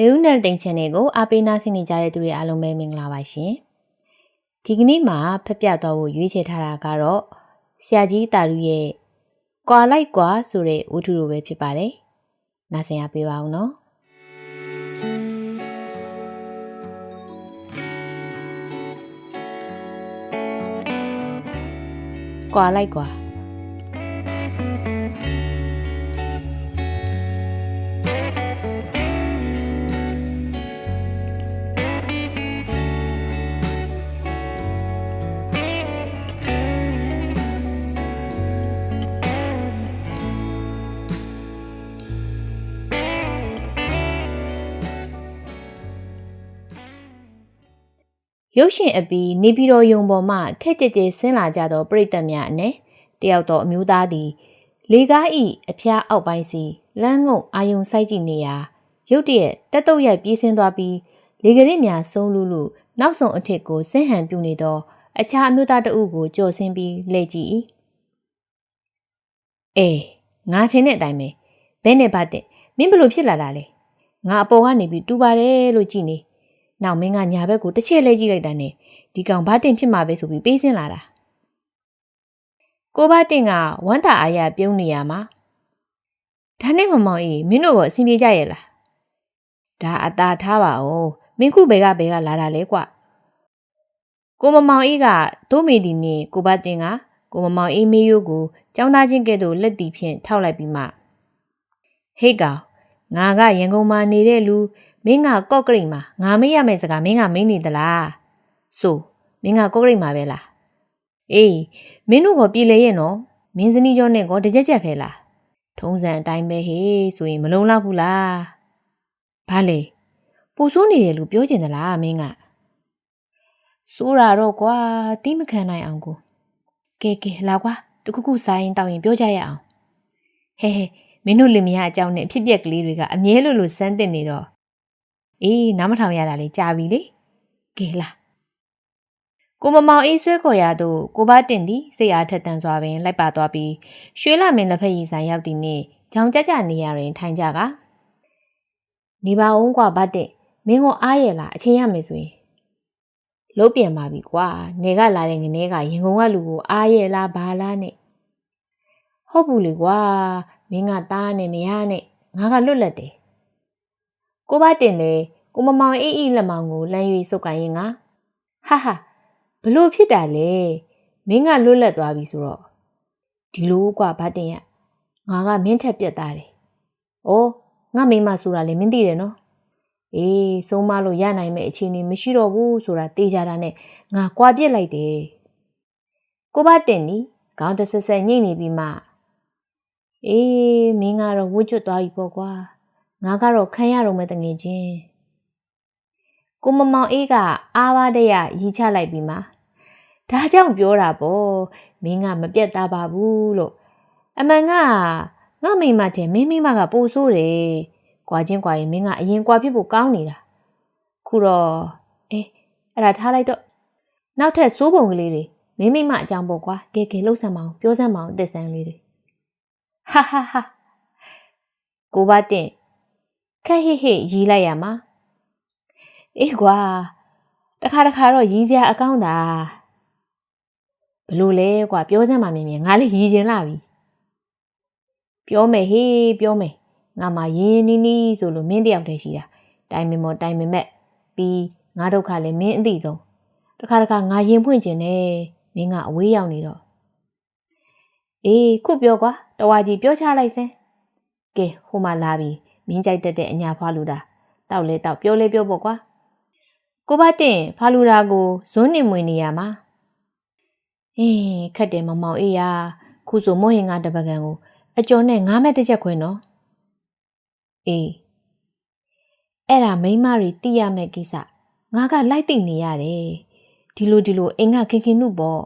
နေဦးနယ်တိန် channel ကိုအားပေးနားဆင်နေကြတဲ့သူတွေအားလုံးပဲမင်္ဂလာပါရှင်။ဒီကနေ့မှာဖက်ပြသွားဖို့ရွေးချယ်ထားတာကတော့ဆရာကြီးတာရုရဲ့ကွာလိုက်ကွာဆိုတဲ့ဝတ္ထုလိုပဲဖြစ်ပါတယ်။နားဆင်ရပေးပါဦးနော်။ကွာလိုက်ကွာ ရုပ်ရှင်အပီးနေပြည်တော်ယုံပေါ်မှခက်ကြဲကြဲဆင်းလာကြသောပရိသတ်များအနက်တယောက်သောအမျိုးသားသည်လေကားဤအဖျားအောက်ပိုင်းစီလမ်းငုံအာယုံစိုက်ကြည့်နေရာရုတ်တရက်တက်တုတ်ရိုက်ပြေးဆင်းသွားပြီးလေကလေးများဆုံးလူလူနောက်ဆုံးအထစ်ကိုဆင်းဟန်ပြူနေသောအခြားအမျိုးသားတအုပ်ကိုကြော်ဆင်းပြီးလှည့်ကြည့်၏အေးငါချင်းတဲ့အတိုင်းပဲဘဲနဲ့ပါတဲ့မင်းဘလို့ဖြစ်လာတာလဲငါအပေါ်ကနေပြီးတူပါတယ်လို့ကြည်နေ နောက်မင်းကညာဘက်ကိုတစ်ချက်လဲကြည့်လိုက်တာနဲ့ဒီကောင်ဘာတင်ဖြစ်မှာပဲဆိုပြီးပေးစင်းလာတာကိုဘတင်ကဝမ်းတာအားရပြုံးနေရမှာဒါနဲ့မမောင်အေးမင်းတို့ကအဆင်ပြေကြရဲ့လားဒါအသာထားပါဦးမင်းခုဘယ်ကဘယ်ကလာတာလဲကွကိုမမောင်အေးကဒိုးမီဒီနဲ့ကိုဘတင်ကကိုမမောင်အေးမေးရိုးကိုចောင်းသားချင်းကဲ့သို့လက်တီဖြင့်ထောက်လိုက်ပြီးမှဟေ့ကောင်ငါကရန်ကုန်မှာနေတဲ့လူ မင်းကကော့ကရိတ်မှာငါမေးရမယ့်စကားမင်းကမင်းနေသလားဆိုမင်းကကော့ကရိတ်မှာပဲလားအေးမင်းတို့ကပြည်လေရဲ့နော်မင်းစနီးကျော်နဲ့ကောတကြက်ကြက်ဖဲလားထုံးစံအတိုင်းပဲဟေးဆိုရင်မလုံလောက်ဘူးလားဘာလဲပူဆိုးနေတယ်လို့ပြောကျင်သလားမင်းကစိုးတာတော့ကွာတီးမခံနိုင်အောင်ကိုကဲကဲလာကွာတခုခုစားရင်တောက်ရင်ပြောကြရအောင်ဟဲဟဲမင်းတို့လင်မယားအကြောင်းနဲ့အဖြစ်ပြက်ကလေးတွေကအမြဲလိုလိုစမ်းတင်နေတော့ အေးနားမထောင်ရတာလေကြာပြီလေကဲလာကိုမမောင်အေးဆွဲခေါ်ရသို့ကိုဘတင်သည်စိတ်အားထက်သန်စွာပင်လိုက်ပါသွားပြီးရွှေလာမင်းလက်ဖက်ရည်ဆိုင်ရောက်သည့်နေ့ကြောင်ကြကြနေရတွင်ထိုင်ကြကနေပါအောင်ကွာဘတင်မင်းကအားရလားအချင်းရမယ်ဆိုရင်လုံးပြန်ပါပြီကွာနေကလာတဲ့ငနေကရင်ကုန်ကလူကိုအားရလားဘာလားနဲ့ဟုတ်ဘူးလေကွာမင်းကတားနဲ့မရနဲ့ငါကလွတ်လပ်တယ် ကိုဘတင်လေကိုမမောင်အေးအေးလက်မောင်ကိုလမ်း၍စုပ်ကိုင်းရင်ကဟာဟာဘလို့ဖြစ်တာလဲမင်းကလွတ်လပ်သွားပြီဆိုတော့ဒီလိုကွာဘတင်ရငါကမင်းထက်ပြက်သားတယ်။အိုးငါမိမဆိုတာလေမင်းသိတယ်နော်။အေးဆုံးမလို့ရနိုင်မဲ့အခြေအနေမရှိတော့ဘူးဆိုတာသိကြတာနဲ့ငါကွာပြစ်လိုက်တယ်။ကိုဘတင်နီခေါင်းတဆက်ဆက်ညှိနေပြီးမှအေးမင်းကတော့ဝှကျွတ်သွားပြီပေါ့ကွာ။ ငါကတော့ခံရတော့မဲ့တငယ်ချင်းကိုမမောင်အေးကအားပါတဲ့ရရီချလိုက်ပြီးမှဒါကြောင့်ပြောတာပေါ့မင်းကမပြတ်သားပါဘူးလို့အမှန်ကငါမိမတဲ့မင်းမိမကပိုဆိုးတယ်။ကွာချင်းကွာရင်မင်းကအရင်ကွာပြစ်ဖို့ကောင်းနေတာခုတော့အေးအဲ့ဒါထားလိုက်တော့နောက်ထပ်စိုးပုံကလေးတွေမင်းမိမအကြောင်းပေါ့ကွာကဲကဲလှုပ်ဆမ်းမအောင်ပြောစမ်းမအောင်အသက်ဆန်းလေးတွေဟာဟာဟာကိုဘတင် ခက်ဟိဟိရီးလိုက်ရမှာအေးကွာတခါတခါတော့ရီးစရာအကောင်းတာဘလို့လဲကွာပြောစမ်းပါမြင်မြင်ငါလည်းရီးချင်လာပြီပြောမယ်ဟေးပြောမယ်ငါမှရင်းနီးနီးဆိုလို့မင်းတယောက်တည်းရှိတာတိုင်မင်မော်တိုင်မင်မက်ပြီးငါဒုက္ခလည်းမင်းအသိဆုံးတခါတခါငါရင်ဖွင့်ခြင်းနဲ့မင်းကအဝေးရောက်နေတော့အေးခုပြောကွာတဝါကြီးပြောချလိုက်စမ်းကဲဟိုမှလာပြီ မင်းကြိုက်တတ်တဲ့အညာဖွားလူတာတောက်လဲတောက်ပြောလဲပြောပေါ့ကွာကိုဘတင်ဖာလူတာကိုဇွန်းနေမွေနေရမှာအေးခက်တယ်မမောင်အေးရခုဆိုမို့ဟင်ကတပကံကိုအကျော်နဲ့ငားမဲ့တစ်ချက်ခွင်နော်အေးအဲ့ဒါမိမတွေသိရမယ့်ကိစ္စငါကလိုက်သိနေရတယ်ဒီလိုဒီလိုအိမ်ကခင်ခင်နုပေါ့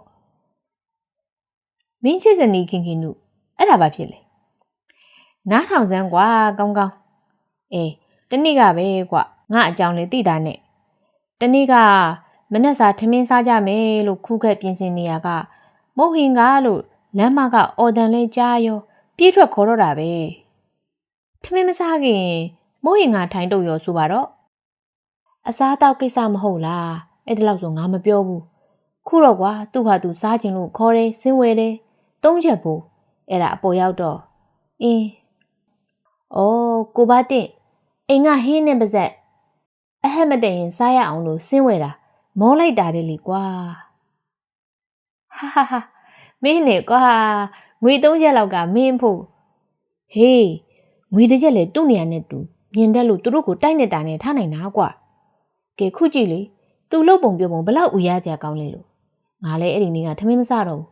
မင်းချစ်စနီခင်ခင်နုအဲ့ဒါဘာဖြစ်လဲနားထောင်စမ်းကွာကောင်းကောင်း အေးတနေ့ကပဲကွာငါအကြောင်းလေးသိတာနဲ့တနေ့ကမနက်စာထမင်းစားကြမယ်လို့ခုခက်ပြင်ဆင်နေရကမုတ်ဟင်ကလို့လမ်းမကအော်တန်လဲကြားရောပြေးထွက်ခေါ်တော့တာပဲထမင်းမစားခင်မိုးရင်ငါထိုင်တော့ရောဆိုပါတော့အစားတောက်ကိစ္စမဟုတ်လားအဲ့ဒါလောက်ဆိုငါမပြောဘူးခုတော့ကွာသူ့ဟာသူစားခြင်းလို့ခေါ်တယ်စင်းဝဲတယ်သုံးချက်ဖို့အဲ့ဒါအပေါ်ရောက်တော့အင်းအော်ကိုပါတင့် အိမ်ကဟင်းနဲ့ပါဇက်အဟက်မတည့်ရင်စားရအောင်လို့စင်းဝဲတာမောလိုက်တာတယ်လေကွာဟာဟာဟာမင်းနဲ့ကွာငွေသုံးချက်လောက်ကမင်းဖို့ဟေးငွေတစ်ချက်လေသူ့နေရာနဲ့တူမြင်တတ်လို့သူတို့ကိုတိုက်နေတာနဲ့ထားနိုင်တာကွာကဲခုကြည့်လေသူ့လုတ်ပုံပြုံပုံဘလောက်ဦးရစရာကောင်းလေလို့ငါလည်းအဲ့ဒီနေ့ကထမင်းမစတော့ဘူး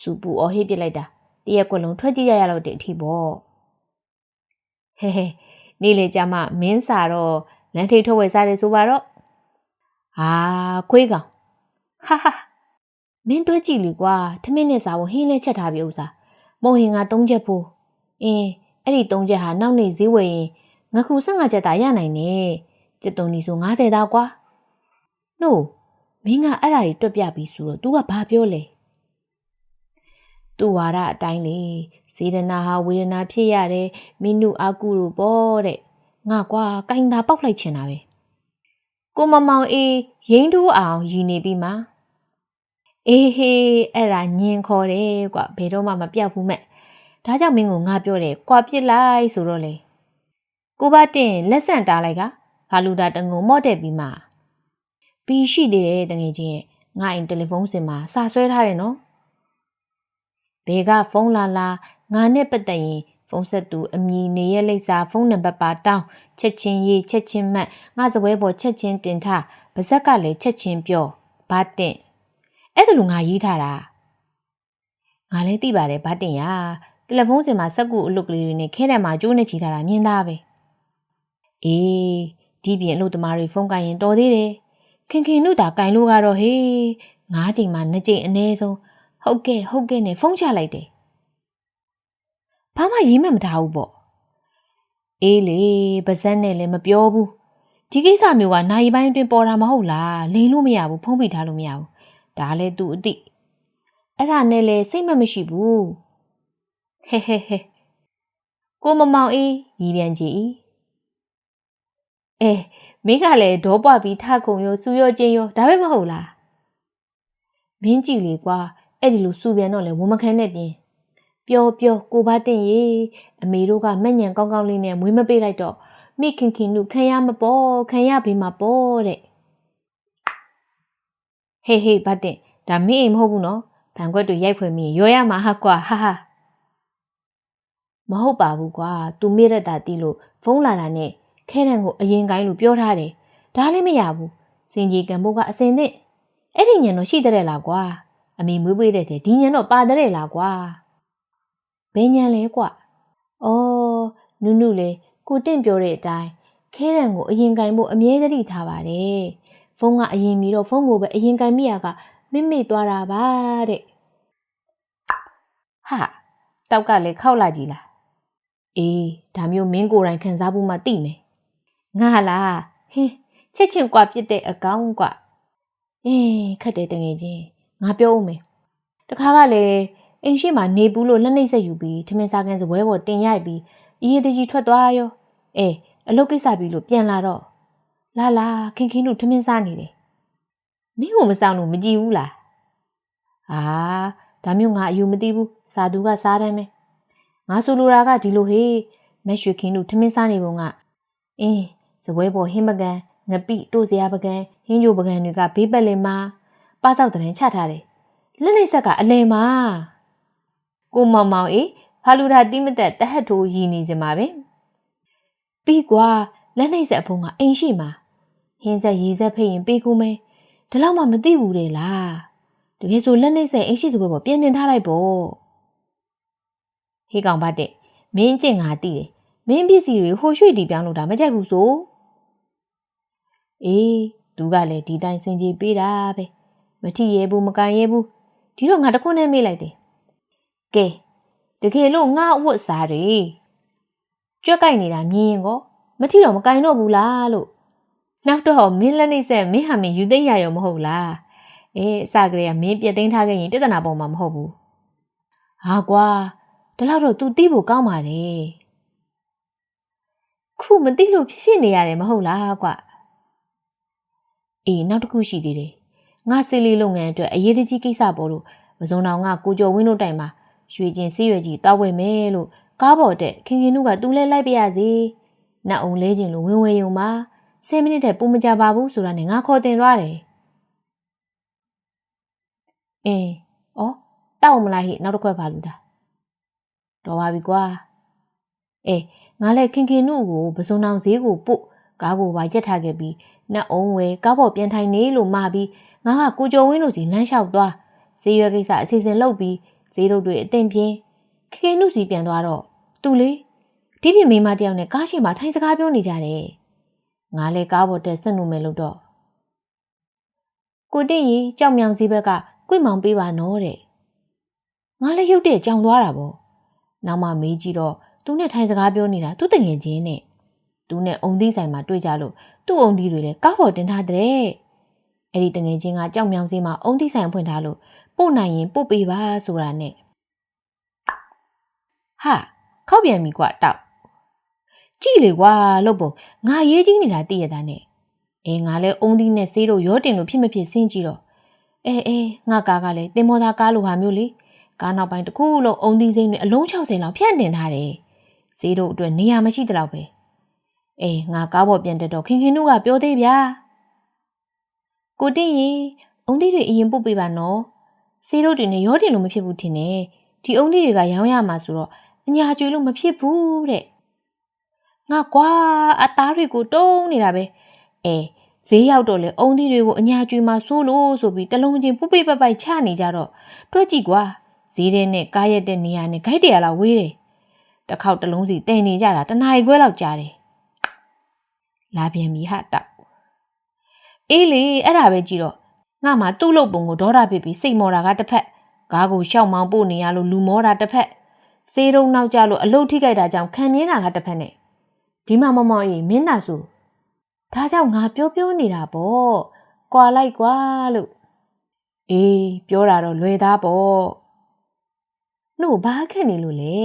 စူပူအော်ဟစ်ပစ်လိုက်တာတရက်ကွက်လုံးထွက်ကြည့်ရရတော့တဲ့အထီပေါ့ဟဲဟဲ နေ့လေကြမှာမင်းစာတော့လမ်းထိပ်ထုတ်ဝယ်စားတယ်ဆိုပါတော့ဟာခွေးကောင်ဟာဟာမင်းတွဲကြည့်လေကွာထမင်းနဲ့စားဖို့ဟင်းလဲချက်ထားပြီဥစားမုံဟင်က၃ချက်ဖို့အင်းအဲ့ဒီ၃ချက်ဟာနောက်နေ့ဈေးဝယ်ရင်ငခု15ချက်သာရနိုင်တယ်ကျက်တုံဒီဆို90သားကွာနို့မင်းကအဲ့ဒါတွေတွက်ပြပြီဆိုတော့ तू ကဘာပြောလဲ သူဝါဒအတိုင်းလေစေဒနာဟာဝေဒနာဖြစ်ရတယ်မိနုအာကုလို့ပေါ့တဲ့ငါကွာကင်သာပောက်လိုက်ချင်တာပဲကိုမမောင်အေးရင်တိုးအောင်ရည်နေပြီမှာအေးဟေးအဲ့ဒါညင်ခေါ်တယ်ကွာဘယ်တော့မှမပြောက်ဘူးမဲ့ဒါကြောင့်မင်းကိုငါပြောတယ်ကွာပြစ်လိုက်ဆိုတော့လေကိုဘတင်လက်ဆန့်တားလိုက်ကဘာလူတာတငုံမော့တဲ့ပြီးမှပီရှိသေးတယ်တငယ်ချင်းရဲ့ငါအိမ်တယ်လီဖုန်းစင်မှာစာဆွဲထားတယ်နော် ဘယ်ကဖုန်းလာလာငါနဲ့ပတ်သက်ရင်ဖုန်းဆက်သူအမည်နေရလိပ်စာဖုန်းနံပါတ်ပါတောင်းချက်ချင်းရေးချက်ချင်းမှတ်ငါစပွဲပေါ်ချက်ချင်းတင်ထားပါဇက်ကလည်းချက်ချင်းပြောဘာတင်အဲ့ဒါလိုငါရေးထားတာငါလည်းသိပါတယ်ဘာတင်ရတယ်လီဖုန်းစင်မှာစက်ကူအလုပ်ကလေးတွေနဲ့ခဲတယ်မှာကျိုးနဲ့ချီထားတာမြင်သားပဲအေးဒီပြင်အလုပ်သမားတွေဖုန်းကင်ရင်တော်သေးတယ်ခင်ခင်တို့တာကင်လို့ကတော့ဟေးငါးချိန်မှနှစ်ချိန်အနည်းဆုံး ဟုတ်ကဲ့ဟုတ်ကဲ့နဲ့ဖုန်းချလိုက်တယ်ဘာမှရေးမှမထားဘူးပေါ့အေးလေပါဇက်နဲ့လည်းမပြောဘူးဒီကိစ္စမျိုးကနိုင်ပိုင်းအတွင်းပေါ်တာမဟုတ်လားလိန်လို့မရဘူးဖုံးပိထားလို့မရဘူးဒါလည်းသူအတိအဲ့ဒါနဲ့လည်းစိတ်မမရှိဘူးဟဲဟဲဟဲကိုမမောင်အေးရီပြန်ကြည့်အဲမင်းကလည်းဒေါပွားပြီးထခုံရောစူရောကျင်းရောဒါပဲမဟုတ်လားမင်းကြည့်လေကွာ အဲ့ဒီလိုစူပြန်တော့လေဝမခန်းနဲ့ပြင်ပျော်ပျော်ကိုပါတင်ရေအမေတို့ကမညံကောင်းကောင်းလေးနဲ့မွေးမပေးလိုက်တော့မိခင်ခင်တို့ခံရမပေါ်ခံရပေးမှာပေါ့တဲ့ဟေးဟေးဘာတင်ဒါမင်းအိမ်မဟုတ်ဘူးနော်ဗန်ခွက်တို့ရိုက်ဖွယ်မိရောရမှာဟာကွာဟာဟာမဟုတ်ပါဘူးကွာသူမေ့ရတာတီးလို့ဖုန်းလာတာနဲ့ခဲတံကိုအရင်ကိုင်းလို့ပြောထားတယ်ဒါလည်းမရဘူးစင်ကြီးကံဘိုးကအစင်သင့်အဲ့ဒီညံတော့ရှိတဲ့လားကွာ အမေမွေးပွေးတဲ့ဒီညံတော့ပါတဲ့လားကွာဘယ်ညံလဲကွာအော်နုနုလေကိုတင့်ပြောတဲ့အတိုင်းခဲတံကိုအရင်ကိုင်းဖို့အမြဲတမ်းထားပါတယ်ဖုန်းကအရင်ပြီးတော့ဖုန်းကိုပဲအရင်ကိုင်းမိရကမိမိသွားတာပါတဲ့ဟာတောက်ကလည်းခောက်လာကြည်လားအေးဒါမျိုးမင်းကိုယ်တိုင်ခံစားဖို့မှသိမယ်ငါလားဟင်းချက်ချင်းကွာပြစ်တဲ့အကောင်ကွာအေးခက်တယ်တငယ်ချင်း ငါပြောဦးမယ်တခါကလည်းအိမ်ရှိမှနေဘူးလို့လက်နှိပ်ဆက်ယူပြီးထမင်းစားကန်စပွဲပေါ်တင်ရိုက်ပြီးအေးတကြီးထွက်သွားရောအေးအလုပ်ကိစ္စပြီးလို့ပြန်လာတော့လာလာခင်ခင်တို့ထမင်းစားနေတယ်မင်းကိုမဆောင်လို့မကြည့်ဘူးလားအာဒါမျိုးငါအယူမသိဘူးစာသူကစားတယ်မယ်ငါဆိုလိုတာကဒီလိုဟေးမက်ရွှေခင်တို့ထမင်းစားနေပုံကအင်းစပွဲပေါ်ဟင်းပကံငပိတို့စရာပကံဟင်းကြိုပကံတွေကဘေးပက်လင်မှာ ပါဆောက်တရင်ချထားတယ်လက်နေဆက်ကအလဲမှာကိုမောင်မောင်အေးဖာလူတာတိမတက်တဟတ်ထိုးရည်နေစင်ပါပဲပြီးကွာလက်နေဆက်အဖုံးကအိမ်ရှိမှာဟင်းဆက်ရေးဆက်ဖိတ်ရင်ပေးကူမယ်ဒီလောက်မှမသိဘူးလေလားတကယ်ဆိုလက်နေဆက်အိမ်ရှိစပွဲပေါ်ပြင်တင်ထားလိုက်ပေါ့ဟေးကောင်ပါတဲ့မင်းကျင့်ငါတိတယ်မင်းပစ္စည်းတွေဟိုရွှေ့တီပြောင်းလို့ဒါမကြိုက်ဘူးဆိုအေးသူကလည်းဒီတိုင်းစင်ကြီးပေးတာပဲ မထီရဲဘူးမကန်ရဲဘူးဒီတော့ငါတခွန်းနဲ့မေးလိုက်တယ်ကဲတကယ်လို့ငါအဝတ်စားတွေကြွက်ကြိုက်နေတာမြင်ရင်ကောမထီတော့မကန်တော့ဘူးလားလို့နောက်တော့မင်းလက်နေဆက်မင်းဟာမင်းယူသိမ့်ရရောမဟုတ်လားအေးအစကလေးကမင်းပြက်သိမ်းထားခဲ့ရင်ပြဿနာပေါ်မှာမဟုတ်ဘူးဟာကွာဒါတော့ तू တီးဖို့ကောင်းပါတယ်ခုမသိလို့ဖြစ်ဖြစ်နေရတယ်မဟုတ်လားကွအေးနောက်တစ်ခုရှိသေးတယ် ငါစီလီလုပ်ငန်းအတွက်အရေးတကြီးကိစ္စပေါ်လို့မစုံတော်ကကိုကျော်ဝင်းတို့တိုင်မှာရွှေကျင်ဆေးရွယ်ကြီးတောက်ဝဲမယ်လို့ကားပေါ်တက်ခင်ခင်တို့ကသူလဲလိုက်ပြရစီနတ်အောင်လဲခြင်းလို့ဝင်ဝဲယုံမှာ10မိနစ်တည်းပူမကြပါဘူးဆိုတာနဲ့ငါခေါ်တင်သွားတယ်အင်းဩတောက်မလားဟိနောက်တစ်ခွက်ပါလူတာတော်ပါပြီကွာအေးငါလည်းခင်ခင်တို့ကိုပစုံအောင်ဈေးကိုပို့ကားကိုပါရက်ထားခဲ့ပြီးနတ်အောင်ဝဲကားပေါ်ပြန်ထိုင်နေလို့မှာပြီး ငါကကိုကျော်ဝင်းတို့စီလမ်းလျှောက်သွားဈေးရွက်ကိစ္စအစီအစဉ်လုပ်ပြီးဈေးတို့တွေအသင်ပြင်းခင်ခင်တို့စီပြန်သွားတော့သူလေဒီပြင်မိန်းမတယောက်နဲ့ကားရှိမှထိုင်စကားပြောနေကြတယ်ငါလည်းကားပေါ်တက်ဆက်နုမယ်လို့တော့ကိုတင့်ရီကြောက်မြောင်စီဘက်ကကွိမောင်ပေးပါနော်တဲ့ငါလည်းရုတ်တဲ့ကြောင်သွားတာပေါ့နောက်မှမေးကြည့်တော့သူနဲ့ထိုင်စကားပြောနေတာသူတငယ်ချင်းနဲ့သူနဲ့အုံသီးဆိုင်မှာတွေ့ကြလို့သူ့အုံသီးတွေလည်းကားပေါ်တင်ထားတဲ့ အဲ့ဒီတငယ်ချင်းကကြောက်မြောင်စီမှာအုံသီးဆိုင်ဖွင့်ထားလို့ပို့နိုင်ရင်ပို့ပေးပါဆိုတာနဲ့ဟာခောက်ပြန်ပြီကွာတောက်ကြည့်လေကွာလို့ပုံငါရေးကြီးနေတာသိရတာနဲ့အဲငါလဲအုံသီးနဲ့ဆေးတို့ရောတင်လို့ဖြစ်မဖြစ်စဉ်းကြည့်တော့အဲအဲငါကားကလည်းတင်မောသားကားလိုဟာမျိုးလေကားနောက်ပိုင်းတစ်ခုလုံးအုံသီးစိမ့်တွေအလုံး60လောက်ဖြန့်တင်ထားတယ်ဈေးတို့အတွက်နေရာမရှိတလောက်ပဲအေးငါကားပေါ်ပြန်တက်တော့ခင်ခင်တို့ကပြောသေးဗျာ ကိုတင့်ရီအုံသီးတွေအရင်ပုတ်ပေးပါနော်ဈေးတို့တွေနဲ့ရောတင်လို့မဖြစ်ဘူးထင်တယ်ဒီအုံသီးတွေကရောင်းရမှာဆိုတော့အညာကျွေးလို့မဖြစ်ဘူးတဲ့ငါကွာအသားတွေကိုတုံးနေတာပဲအဲဈေးရောက်တော့လေအုံသီးတွေကိုအညာကျွေးမှာစိုးလို့ဆိုပြီးတလုံးချင်းပုတ်ပိတ်ပိုက်ပိုက်ချနေကြတော့တွက်ကြည့်ကွာဈေးထဲနဲ့ကားရက်တဲ့နေရာနဲ့ဂိုက်တရာလောက်ဝေးတယ်တစ်ခေါက်တစ်လုံးစီတင်နေကြတာတနားရီခွဲလောက်ကြာတယ်လာပြန်ပြီဟာတောက် အေးလေအဲ့ဒါပဲကြည့်တော့ငါမှသူ့လုပ်ပုံကိုဒေါသဖြစ်ပြီးစိတ်မောတာကတစ်ဖက်ကားကိုရှောက်မောင်းပို့နေရလို့လူမောတာတစ်ဖက်စေးတုံနောက်ကြလို့အလုတ်ထိကြိုက်တာကြောင့်ခံမြင်တာကတစ်ဖက်နဲ့ဒီမှာမမောင်အေးမင်းသာဆိုဒါကြောင့်ငါပြောပြောနေတာပေါ့ကွာလိုက်ကွာလို့အေးပြောတာတော့လွယ်သားပေါ့နှုတ်ဘာခက်နေလို့လဲ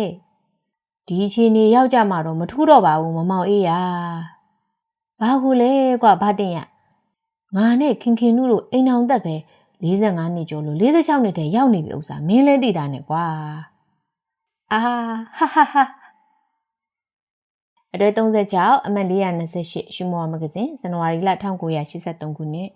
ဒီအချိန်နေရောက်ကြမှာတော့မထူးတော့ပါဘူးမမောင်အေးရဘာကူလဲကွာဘာတင်ရ ငါနဲ့ခင်ခင်တို့တို့အိမ်အောင်သက်ပဲ45နှစ်ကျော်လို့46နှစ်တည်းရောက်နေပြီဥစ္စာမင်းလဲသိတာနဲ့ကွာအာဟာဟာဟာအတွေ့36အမှတ်428ရှုမောမဂဇင်းဇန်နဝါရီလ1983ခုနှစ်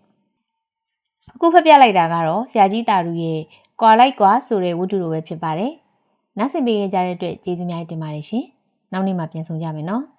အခုဖတ်ပြလိုက်တာကတော့ဆရာကြီးတာရူရဲ့ကွာလိုက်ကွာဆိုတဲ့ဝတ္ထုလိုပဲဖြစ်ပါတယ်။နောက်ဆက်ပေးကြတဲ့အတွက်ကျေးဇူးများတင်ပါတယ်ရှင်။နောက်နေ့မှပြန်ဆောင်ကြမယ်နော်။